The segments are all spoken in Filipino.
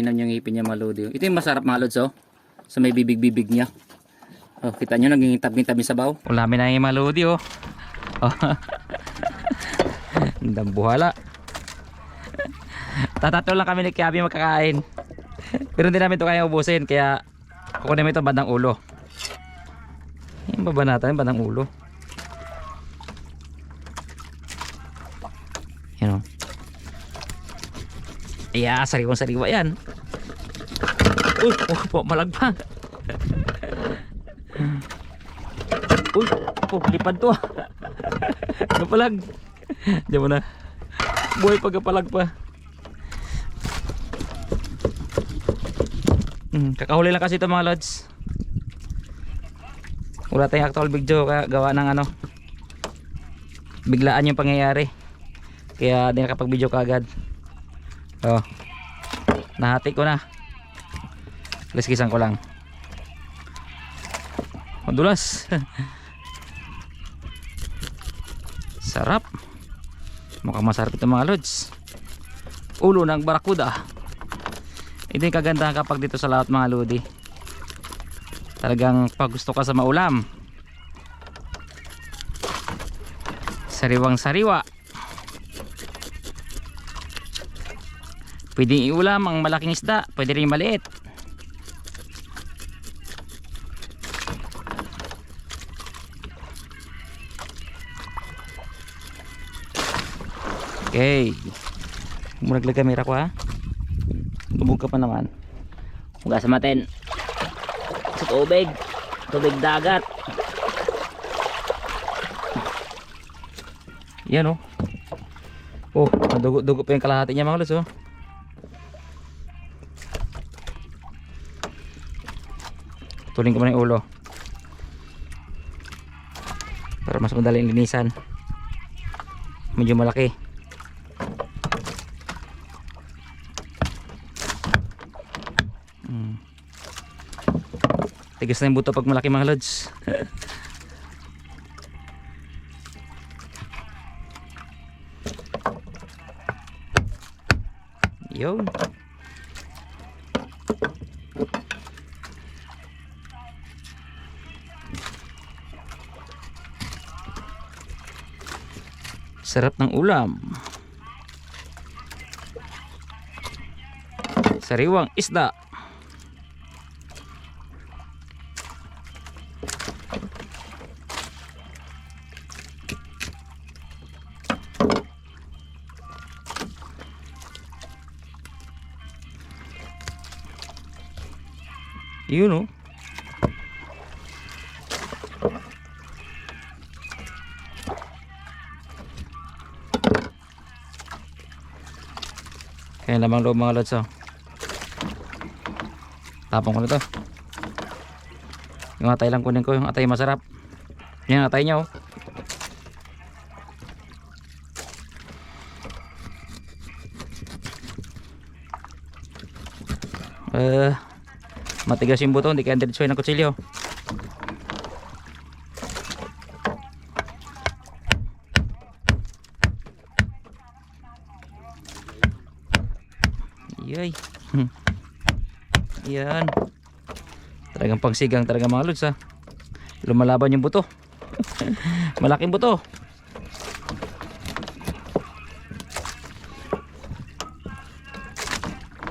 Tingnan niyo ngipin niya mga lodi. Ito yung masarap mga lods oh. Sa may bibig-bibig niya. Oh, kita niyo nangingitab-ngitab yung sabaw. Ulamin na yung mga lodi oh. oh. Ang buhala. Tatatlo lang kami ni Kiabi magkakain. Pero hindi namin ito kaya ubusin kaya kukunin mo ito bandang ulo. Yung baba natin bandang ulo. Yan o. Iya, sariwang sariwa yan. Uy, oh, po, malagpang. Uy, oh, lipad to. Napalag. Diyan mo na. Buhay pagkapalag pa. Hmm, kakahuli lang kasi ito mga lods. Wala tayong actual video kaya gawa ng ano. Biglaan yung pangyayari. Kaya di nakapag video kaagad. Oh. Nahati ko na. Liskisan ko lang. Madulas. Sarap. Mukhang masarap ito mga lods. Ulo ng barakuda. Ito yung kagandahan kapag dito sa lahat mga lodi. Talagang pag gusto ka sa maulam. Sariwang sariwa. Pwede iulam ang malaking isda, pwede rin maliit. Okay. Muraglag kamera ko ha. Lubog ka pa naman. Hugasan natin. Sa tubig. Tubig dagat. Yan oh. Oh, dugo-dugo pa yung kalahati niya mga lods oh. Tuling ko muna yung ulo. Para mas madaling linisan. Medyo malaki. Tigas na yung buto pag malaki mga lods. Yun. Sarap ng ulam. Sariwang isda. Yun oh. Kaya lamang loob mga lods oh. Tapong ko na to. Yung atay lang kunin ko, yung atay masarap. Yan atay niya oh. Eh, matigas yung buto, hindi kaya diretso ng kutsilyo. Yay. Yan. Talagang pangsigang talaga mga lods ha. Lumalaban yung buto. Malaking buto.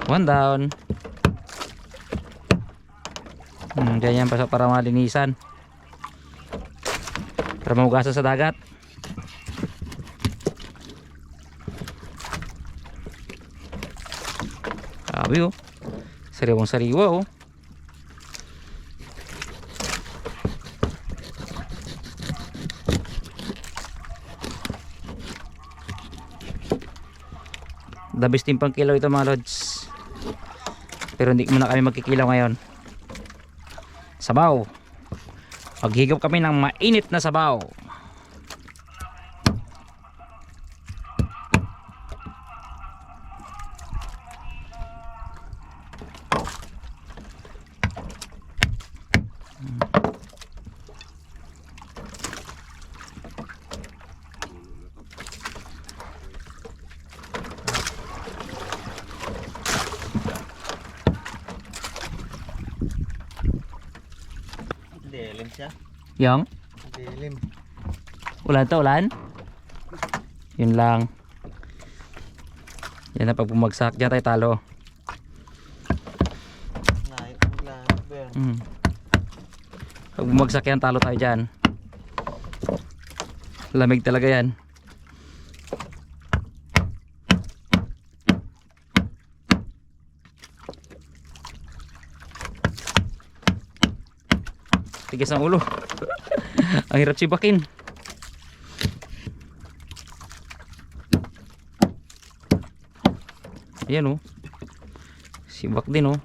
One down. Hmm, ganyan pa para malinisan. Para mahugasan sa dagat. Sabi oh. Sariwang sariwa oh. Dabis din pang kilaw ito mga lods. Pero hindi muna kami magkikilaw ngayon sabaw. Paghigop kami ng mainit na sabaw. Yung? Dilim. Ulan to, ulan? Yun lang. Yan na pag bumagsak. Diyan tayo talo. Mm. Pag bumagsak yan, talo tayo dyan. Lamig talaga yan. Tigas ang ulo. ang hirap sibakin. Ayan oh. Sibak din oh.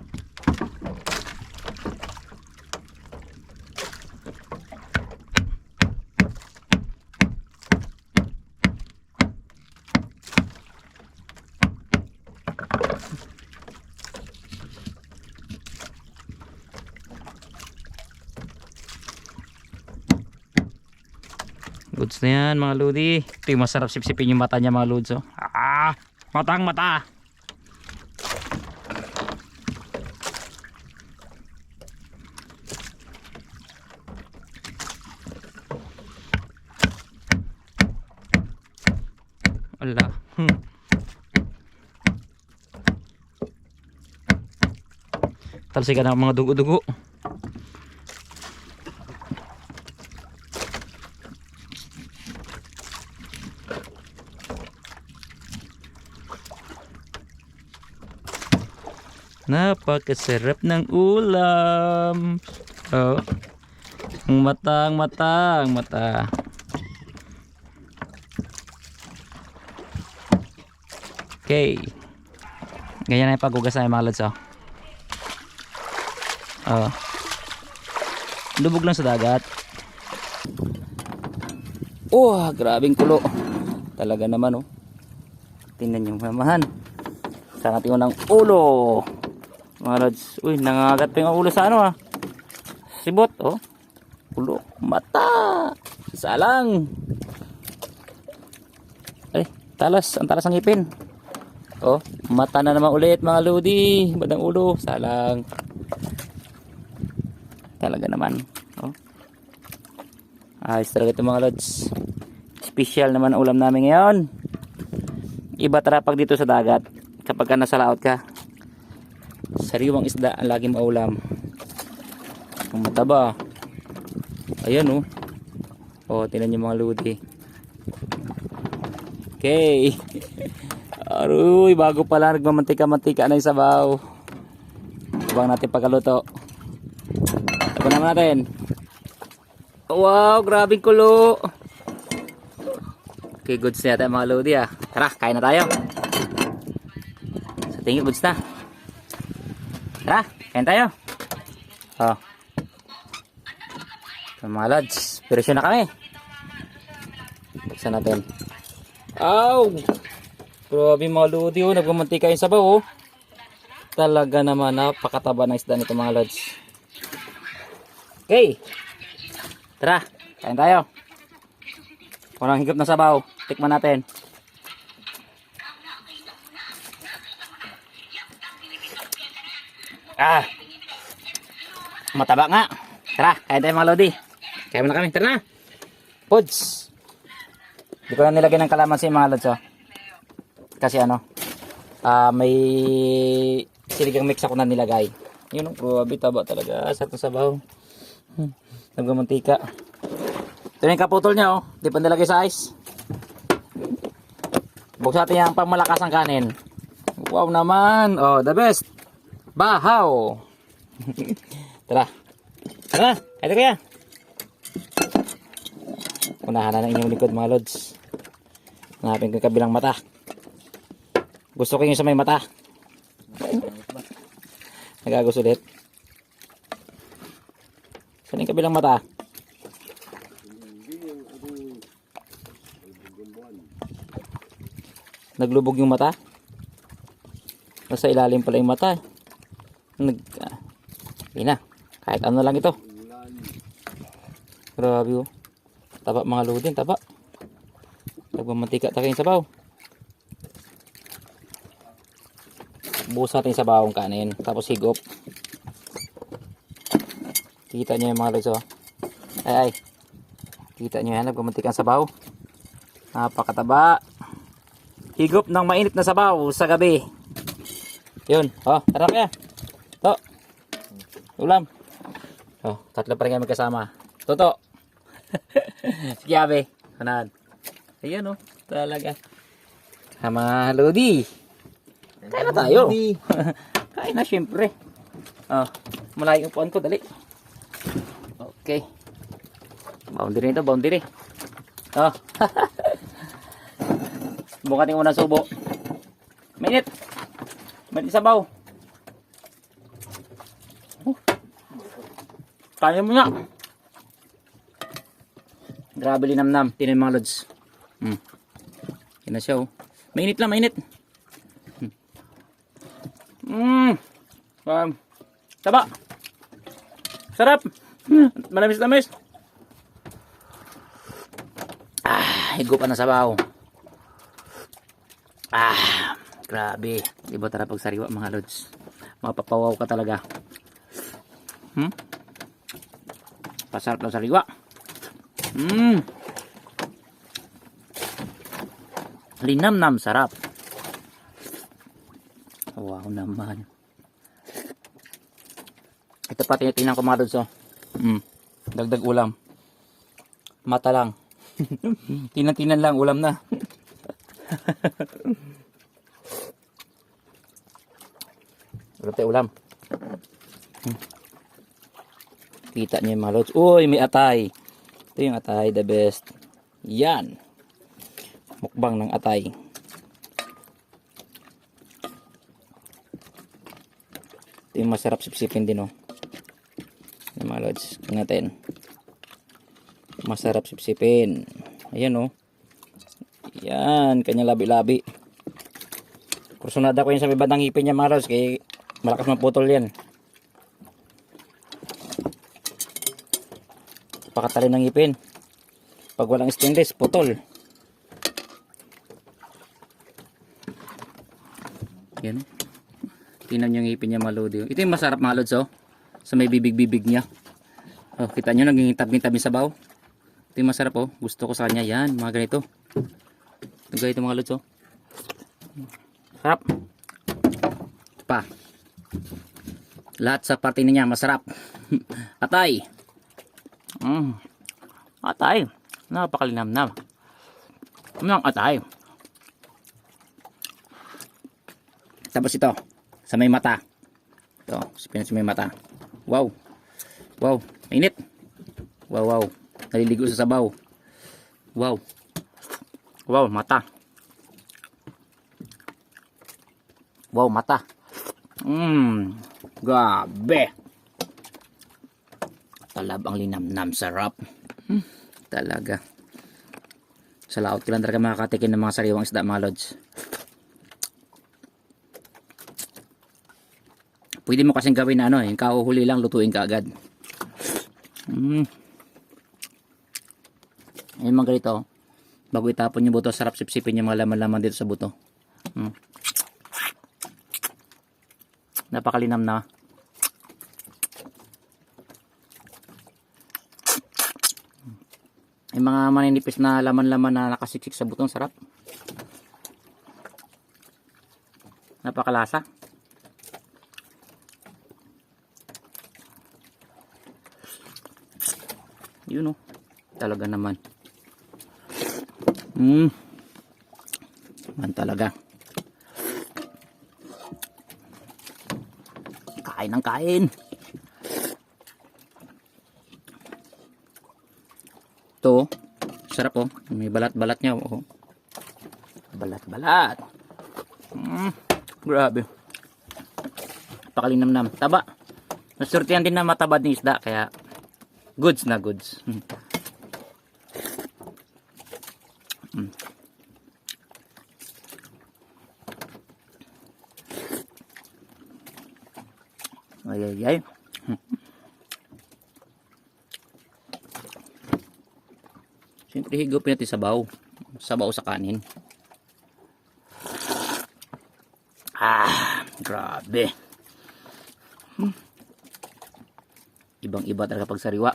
Goods na yan mga lodi. Ito yung masarap sipsipin yung mata niya mga lods. Oh. Ah, matang mata. Wala. Hmm. Talsikan ng mga dugo-dugo. Napakasarap ng ulam. Oh. Ang mata, ang mata, ang mata. Okay. Ganyan na yung paghugas na mga lods, oh. Oh. Lubog lang sa dagat. Oh, grabing kulo. Talaga naman, oh. Tingnan yung mamahan. Sa ating unang ulo. Mga lods. Uy, nangangagat pa yung ulo sa ano, ah. Sibot, oh. Ulo. Mata. Salang. Ay, talas. Ang talas ng ngipin. Oh, mata na naman ulit mga lodi. Badang ulo, salang. Talaga naman. Oh. Ayos talaga ito mga lods. Special naman ang ulam namin ngayon. Iba tarapag dito sa dagat. Kapag ka nasa laot ka. Sariwang isda ang lagi maulam. Ang mataba. Ayan oh. Oh, tinan niyo mga lodi. Okay. Aroy, bago pa lang nagmamantika-mantika na yung sabaw. Habang natin pagkaluto. Ito naman natin. Wow, grabing kulo. Okay, goods na yata mga lodi ah. Tara, kain na tayo. Sa tingin, goods na. Tara, kain tayo. Oh. Ito mga lods, pirasyon na kami. Buksan natin. Ow! Grabe mga lodi oh, nagmamantika yung sabaw oh. Talaga naman napakataba ng isda nito mga lods. Okay. Tara, kain tayo. Walang higop na sabaw. Tikman natin. Ah. Mataba nga. Tara, kain tayo mga lodi. Kain na kami. Tara na. Pods. Hindi ko na nilagyan ng kalamansi mga lods oh. Kasi ano, ah may siligang mix ako na nilagay. Yun, oh, grabe taba talaga. Sarap ng sabaw. Hmm, nagmamantika. Ito na yung kaputol niya, oh. Di pa nilagay sa ice. Buksan natin yung pangmalakas ang kanin. Wow naman. Oh, the best. Bahaw. Tara. Tara, ito kaya. Unahan na ng inyong likod mga lods. Hanapin ko yung kabilang mata. Gusto ko yung sa may mata. Nagagos ulit. Saan yung kabilang mata? Naglubog yung mata? Nasa ilalim pala yung mata. Nag... Yun na. Kahit ano lang ito. Grabe oh. Taba mga ludin, taba. Nagmamantika tayo yung sabaw. buhos natin sa bawang kanin tapos higop kita niyo yung mga lods oh Ay, ay. Kita nyo yan, nagpamantik ang sabaw. Napakataba. Higop ng mainit na sabaw sa gabi. Yun, oh, tara kaya. Ulam. Oh, tatlo pa rin kami kasama. Toto. Sige, abe. Kanan. Ayan, oh. Talaga. Kama, Lodi. Kain na tayo. Kain na, syempre. Oh, malayo yung puan ko, dali. Okay. Boundary nito, boundary. Oh. Bukan yung unang subo. Minit. Minit sabaw. Kaya mo na. Grabe linamnam. Tinan mga lods. Hmm. Yan siya oh. Mainit lang, mainit. Hmm. Um, taba. Sarap. Manamis-namis. Ah, higop pa na sabaw. Ah, grabe. Iba tara pag sariwa mga lods. Mapapawaw ka talaga. Hmm? Pasarap ng sariwa. Hmm. Linamnam sarap. Wow naman. Ito pa tinitingnan ko mga lods oh. Hmm. Dagdag ulam. Mata lang. Tinan-tinan lang ulam na. Tayo ulam. Hmm. Kita niyo yung mga lods. Uy, may atay. Ito yung atay, the best. Yan. Mukbang ng atay. Ito yung masarap sipsipin din, oh. Yan, mga lods. Natin. Masarap sipsipin. Ayan, oh. Yan, kanya labi-labi. Kursunada ko yun sa may bandang ngipin niya, mga lods. Kaya malakas maputol yan. Pakatali ng ngipin. Pag walang stainless, putol. Yan. oh. Tingnan niyo yung ngipin niya malodi. Ito yung masarap mga lods, oh. Sa may bibig-bibig niya. Oh, kita niyo nangingitab-ngitab yung sabaw. Ito yung masarap, oh. Gusto ko sa kanya. Yan, mga ganito. Ito ganito mga lods, oh. Sarap. Ito pa. Lahat sa parte niya masarap. Atay. Mm. Atay. Napakalinamnam. Ano ang atay? Tapos ito, sa may mata. Ito, sa may mata. Wow. Wow, mainit. Wow, wow. Naliligo sa sabaw. Wow. Wow, mata. Wow, mata. Mmm. Gabe. Talab ang linamnam sarap. Hmm, talaga. Sa laot ko lang talaga makakatikin ng mga sariwang isda mga lods. Pwede mo kasing gawin na ano, yung kauhuli lang lutuin ka agad. Mm. Ayun mga ganito. Bago itapon yung buto, sarap sipsipin yung mga laman-laman dito sa buto. Mm. Napakalinam na. Yung mga maninipis na laman-laman na nakasiksik sa butong sarap. Napakalasa. Yun oh. Talaga naman. Hmm. Man talaga. Kain ng kain. Ito, sarap oh. May balat-balat niya oh. Balat-balat. Mm, grabe. Pakalinamnam. Taba. Nasurtihan din na matabad ng isda kaya goods na goods. Mm. Mm. Ay ay ay. Siyempre higop natin sabaw. Sabaw sa kanin. Ah, grabe. Hmm. Ibang iba talaga pag sariwa.